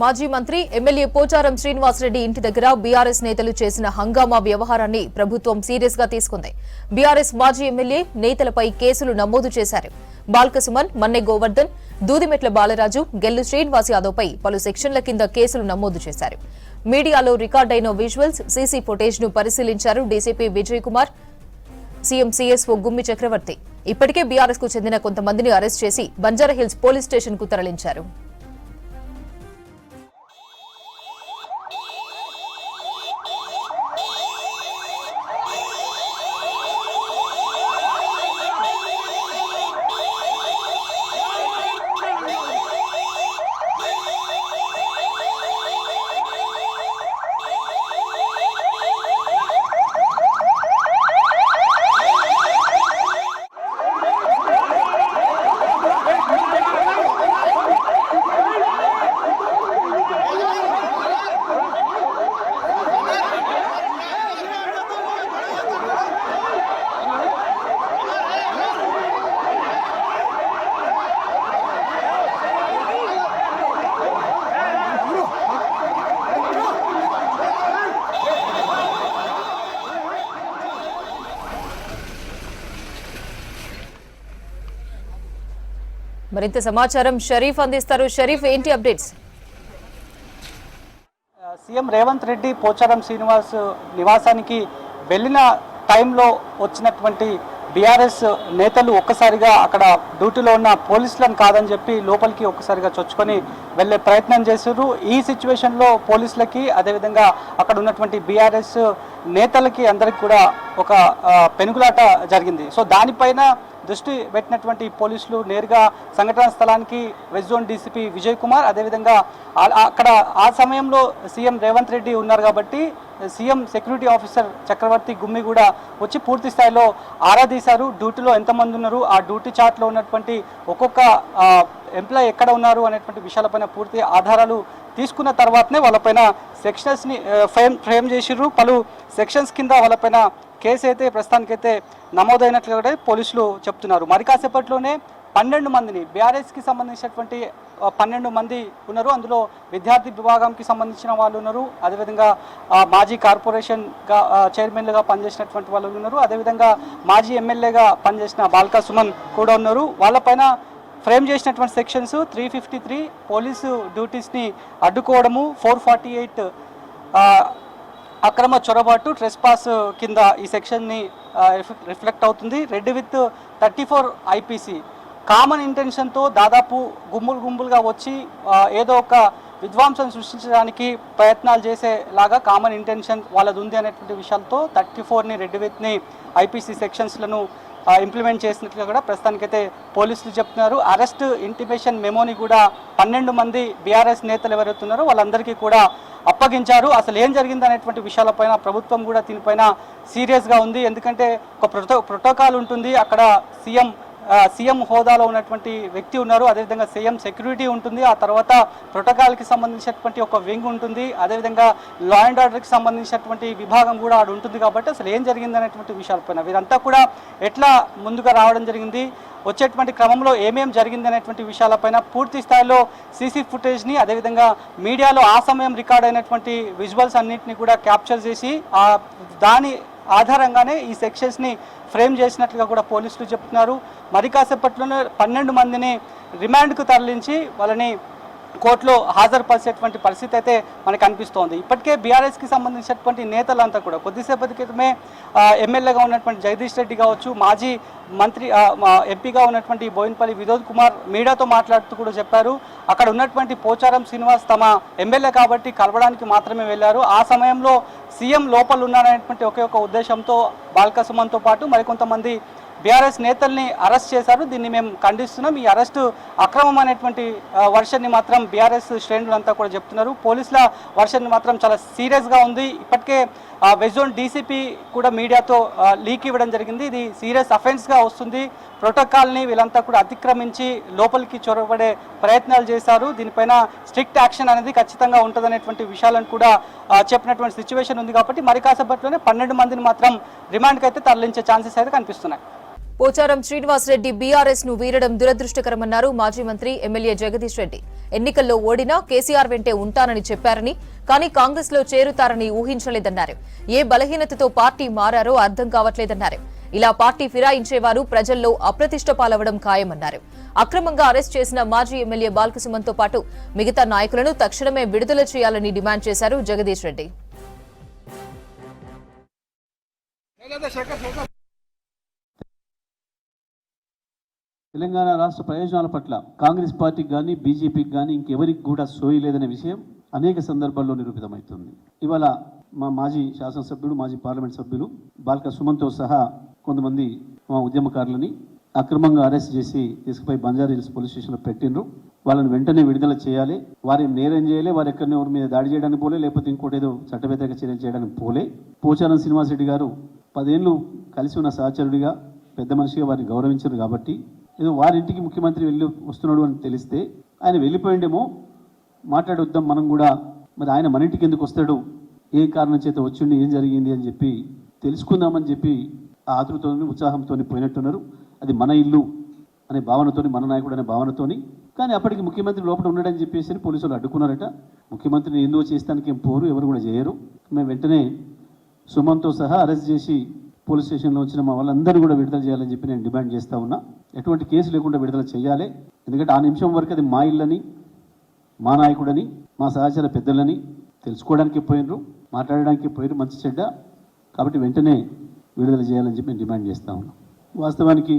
మాజీ మంత్రి ఎమ్మెల్యే పోచారం శ్రీనివాసరెడ్డి ఇంటి దగ్గర బీఆర్ఎస్ నేతలు చేసిన హంగామా వ్యవహారాన్ని ప్రభుత్వం సీరియస్గా తీసుకుంది. బీఆర్ఎస్ మాజీ ఎమ్మెల్యే నేతలపై కేసులు నమోదు చేశారు. బాల్కసుమన్ మన్నె గోవర్ధన్ దూదిమెట్ల బాలరాజు గెల్లు శ్రీనివాస్ యాదవ్ పై పలు సెక్షన్ల కింద కేసులు నమోదు చేశారు. మీడియాలో రికార్డైన విజువల్స్ సీసీ ఫుటేజ్ను పరిశీలించారు DCP Vijay Kumar CM CSO Gummi Chakravarthi. ఇప్పటికే బీఆర్ఎస్కు చెందిన కొంతమందిని అరెస్ట్ చేసి బంజారాహిల్స్ పోలీస్ స్టేషన్కు తరలించారు. మరింత సమాచారం షరీఫ్ అందిస్తారు. షరీఫ్ ఏంటి అప్డేట్స్? సీఎం రేవంత్ రెడ్డి పోచారం శ్రీనివాస్ నివాసానికి వెళ్ళిన టైంలో వచ్చినటువంటి బీఆర్ఎస్ నేతలు ఒక్కసారిగా అక్కడ డ్యూటీలో ఉన్న పోలీసులను కాదని చెప్పి లోపలికి ఒక్కసారిగా చొచ్చుకొని వెళ్ళే ప్రయత్నం చేశారు. ఈ సిచ్యువేషన్లో పోలీసులకి అదేవిధంగా అక్కడ ఉన్నటువంటి బీఆర్ఎస్ నేతలకి అందరికి కూడా ఒక పెనుగులాట జరిగింది. సో దానిపైన దృష్టి పెట్టినటువంటి పోలీసులు నేరుగా సంఘటనా స్థలానికి west zone DCP Vijay Kumar అదేవిధంగా అక్కడ ఆ సమయంలో సీఎం రేవంత్ రెడ్డి ఉన్నారు కాబట్టి CM security officer Chakravarthi Gummi కూడా వచ్చి పూర్తి స్థాయిలో ఆరా తీశారు. డ్యూటీలో ఎంతమంది ఉన్నారు? ఆ డ్యూటీ చార్ట్లో ఉన్నటువంటి ఒక్కొక్క ఎంప్లాయ్ ఎక్కడ ఉన్నారు? అనేటువంటి విషయాలపైన పూర్తి ఆధారాలు తీసుకున్న తర్వాతనే వాళ్ళపైన సెక్షన్స్ని ఫ్రేమ్ ఫ్రేమ్ చేసిర్రు. పలు సెక్షన్స్ కింద వాళ్ళపైన కేసు అయితే ప్రస్తుతానికైతే నమోదైనట్లుగా పోలీసులు చెప్తున్నారు. మరి కాసేపట్లోనే పన్నెండు మందిని బీఆర్ఎస్కి సంబంధించినటువంటి పన్నెండు మంది ఉన్నారు. అందులో విద్యార్థి విభాగంకి సంబంధించిన వాళ్ళు ఉన్నారు. అదేవిధంగా మాజీ కార్పొరేషన్గా చైర్మన్లుగా పనిచేసినటువంటి వాళ్ళు ఉన్నారు. అదేవిధంగా మాజీ ఎమ్మెల్యేగా పనిచేసిన బాల్కా సుమన్ కూడా ఉన్నారు. వాళ్ళపైన ఫ్రేమ్ చేసినటువంటి sections three fifty three police డ్యూటీస్ని అడ్డుకోవడము ఫోర్ ఫార్టీ ఎయిట్ అక్రమ చొరబాటు ట్రెస్ పాస్ కింద ఈ సెక్షన్ని రిఫ్లెక్ట్ అవుతుంది. Read with thirty four IPC. Common ఇంటెన్షన్తో దాదాపు గుంపులు గుంపులుగా వచ్చి ఏదో ఒక విధ్వంసం సృష్టించడానికి ప్రయత్నాలు చేసేలాగా కామన్ ఇంటెన్షన్ వాళ్ళది ఉంది అనేటువంటి విషయాలతో థర్టీ ఫోర్ని రెడ్ విత్ని ఐపీసీ సెక్షన్స్లను ఇంప్లిమెంట్ చేసినట్లుగా కూడా ప్రస్తుతానికైతే పోలీసులు చెప్తున్నారు. అరెస్ట్ ఇంటిమేషన్ మెమోని కూడా పన్నెండు మంది బీఆర్ఎస్ నేతలు ఎవరైతున్నారో వాళ్ళందరికీ కూడా అప్పగించారు. అసలు ఏం జరిగింది అనేటువంటి విషయాలపైన ప్రభుత్వం కూడా దీనిపైన సీరియస్గా ఉంది. ఎందుకంటే ఒక ప్రోటో ప్రోటోకాల్ ఉంటుంది. అక్కడ సీఎం సీఎం హోదాలో ఉన్నటువంటి వ్యక్తి ఉన్నారు. అదేవిధంగా సీఎం సెక్యూరిటీ ఉంటుంది. ఆ తర్వాత ప్రోటోకాల్కి సంబంధించినటువంటి ఒక వింగ్ ఉంటుంది. అదేవిధంగా లా అండ్ ఆర్డర్కి సంబంధించినటువంటి విభాగం కూడా ఆడు ఉంటుంది కాబట్టి అసలు ఏం జరిగింది అనేటువంటి విషయాలపైన వీరంతా కూడా ఎట్లా ముందుగా రావడం జరిగింది? వచ్చేటువంటి క్రమంలో ఏమేం జరిగింది అనేటువంటి విషయాలపైన పూర్తి స్థాయిలో సీసీ ఫుటేజ్ని అదేవిధంగా మీడియాలో ఆ సమయం రికార్డ్ అయినటువంటి విజువల్స్ అన్నింటినీ కూడా క్యాప్చర్ చేసి దాని ఆధారంగానే ఈ సెక్షన్స్ని ఫ్రేమ్ చేసినట్లుగా కూడా పోలీసులు చెప్తున్నారు. మరి కాసేపట్లోనే పన్నెండు మందిని రిమాండ్కు తరలించి వాళ్ళని కోర్టులో హాజరుపరిచేటువంటి పరిస్థితి అయితే మనకు అనిపిస్తోంది. ఇప్పటికే బీఆర్ఎస్కి సంబంధించినటువంటి నేతలంతా కూడా కొద్దిసేపటి క్రితమే ఎమ్మెల్యేగా ఉన్నటువంటి జగదీష్ రెడ్డి కావచ్చు మాజీ మంత్రి ఎంపీగా ఉన్నటువంటి బోయినపల్లి వినోద్ కుమార్ మీడియాతో మాట్లాడుతూ కూడా చెప్పారు. అక్కడ ఉన్నటువంటి పోచారం శ్రీనివాస్ తమ ఎమ్మెల్యే కాబట్టి కలవడానికి మాత్రమే వెళ్ళారు. ఆ సమయంలో సీఎం లోపల ఉన్నారనేటువంటి ఒకే ఒక ఉద్దేశంతో బాల్క సుమన్తో పాటు మరికొంతమంది బీఆర్ఎస్ నేతల్ని అరెస్ట్ చేశారు. దీన్ని మేము ఖండిస్తున్నాం. ఈ అరెస్టు అక్రమం అనేటువంటి వర్షన్ని మాత్రం బీఆర్ఎస్ శ్రేణులంతా కూడా చెప్తున్నారు. పోలీసుల వర్షన్ మాత్రం చాలా సీరియస్గా ఉంది. ఇప్పటికే వెజోన్ జోన్ డీసీపీ కూడా మీడియాతో లీక్ ఇవ్వడం జరిగింది. ఇది సీరియస్ అఫెన్స్గా వస్తుంది. ప్రోటోకాల్ని వీళ్ళంతా కూడా అతిక్రమించి లోపలికి చొరబడే ప్రయత్నాలు చేశారు. దీనిపైన స్ట్రిక్ట్ యాక్షన్ అనేది ఖచ్చితంగా ఉంటుందనేటువంటి విషయాలను కూడా చెప్పినటువంటి సిచ్యువేషన్ ఉంది కాబట్టి మరి కాసేపట్లోనే పన్నెండు మందిని మాత్రం రిమాండ్కి అయితే తరలించే ఛాన్సెస్ అయితే కనిపిస్తున్నాయి. పోచారం శ్రీనివాసరెడ్డి బీఆర్ఎస్ను వీరడం దురదృష్టకరమన్నారు మాజీ మంత్రి ఎమ్మెల్యే జగదీష్ రెడ్డి. ఎన్నికల్లో ఓడినా కేసీఆర్ వెంటే ఉంటానని చెప్పారని కానీ కాంగ్రెస్లో చేరుతారని ఊహించలేదన్నారు. ఏ బలహీనతతో పార్టీ మారారో అర్థం కావట్లేదన్నారు. ఇలా పార్టీ ఫిరాయించేవారు ప్రజల్లో అప్రతిష్ట పాలవడం ఖాయమన్నారు. అక్రమంగా అరెస్ట్ చేసిన మాజీ ఎమ్మెల్యే బాల్కసుమన్తో పాటు మిగతా నాయకులను తక్షణమే విడుదల చేయాలని డిమాండ్ చేశారు జగదీష్ రెడ్డి. తెలంగాణ రాష్ట్ర ప్రయోజనాల పట్ల కాంగ్రెస్ పార్టీకి కానీ బీజేపీకి కానీ ఇంకెవరికి కూడా సోయి లేదనే విషయం అనేక సందర్భాల్లో నిరూపితమవుతుంది. ఇవాళ మా మాజీ శాసనసభ్యుడు మాజీ పార్లమెంట్ సభ్యులు బాల్క సుమన్తో సహా కొంతమంది మా ఉద్యమకారులని అక్రమంగా అరెస్ట్ చేసి తీసుకుపోయి బంజారా హిల్స్ పోలీస్ స్టేషన్లో పెట్టిండ్రు. వాళ్ళని వెంటనే విడుదల చేయాలి. వారు నేరం చేయలే వారు ఎక్కడనే ఎవరి మీద దాడి చేయడానికి పోలే లేకపోతే ఇంకోటి ఏదో చట్టబద్ధంగా చర్యలు చేయడానికి పోలే. పోచారం శ్రీనివాసరెడ్డి గారు పదేళ్ళు కలిసి ఉన్న సహచరుడిగా పెద్ద మనిషిగా వారిని గౌరవించారు కాబట్టి ఏదో వారింటికి ముఖ్యమంత్రి వెళ్ళి వస్తున్నాడు అని తెలిస్తే ఆయన వెళ్ళిపోయిండేమో. మాట్లాడొద్దాం మనం కూడా. మరి ఆయన మన ఇంటికి ఎందుకు వస్తాడు? ఏ కారణం చేత వచ్చిండి? ఏం జరిగింది? అని చెప్పి తెలుసుకుందామని చెప్పి ఆ ఆతృతోని ఉత్సాహంతో పోయినట్టున్నారు. అది మన ఇల్లు అనే భావనతోని మన నాయకుడు అనే భావనతోని. కానీ అప్పటికి ముఖ్యమంత్రి లోపల ఉన్నాడని చెప్పేసి పోలీసులు అడ్డుకున్నారట. ముఖ్యమంత్రిని ఎందుకు చేస్తానికి ఏం పోరు ఎవరు కూడా చేయరు. మేము వెంటనే సుమన్తో సహా అరెస్ట్ చేసి పోలీస్ స్టేషన్లో వచ్చిన మా వాళ్ళందరూ కూడా విడుదల చేయాలని చెప్పి నేను డిమాండ్ చేస్తా ఉన్నా. ఎటువంటి కేసు లేకుండా విడుదల చేయాలి. ఎందుకంటే ఆ నిమిషం వరకు అది మా ఇల్లని మా నాయకుడని మా సహచర పెద్దలని తెలుసుకోవడానికి పోయినరు మాట్లాడడానికి పోయినరు మంచి చెడ్డ. కాబట్టి వెంటనే విడుదల చేయాలని చెప్పి నేను డిమాండ్ చేస్తా ఉన్నాం వాస్తవానికి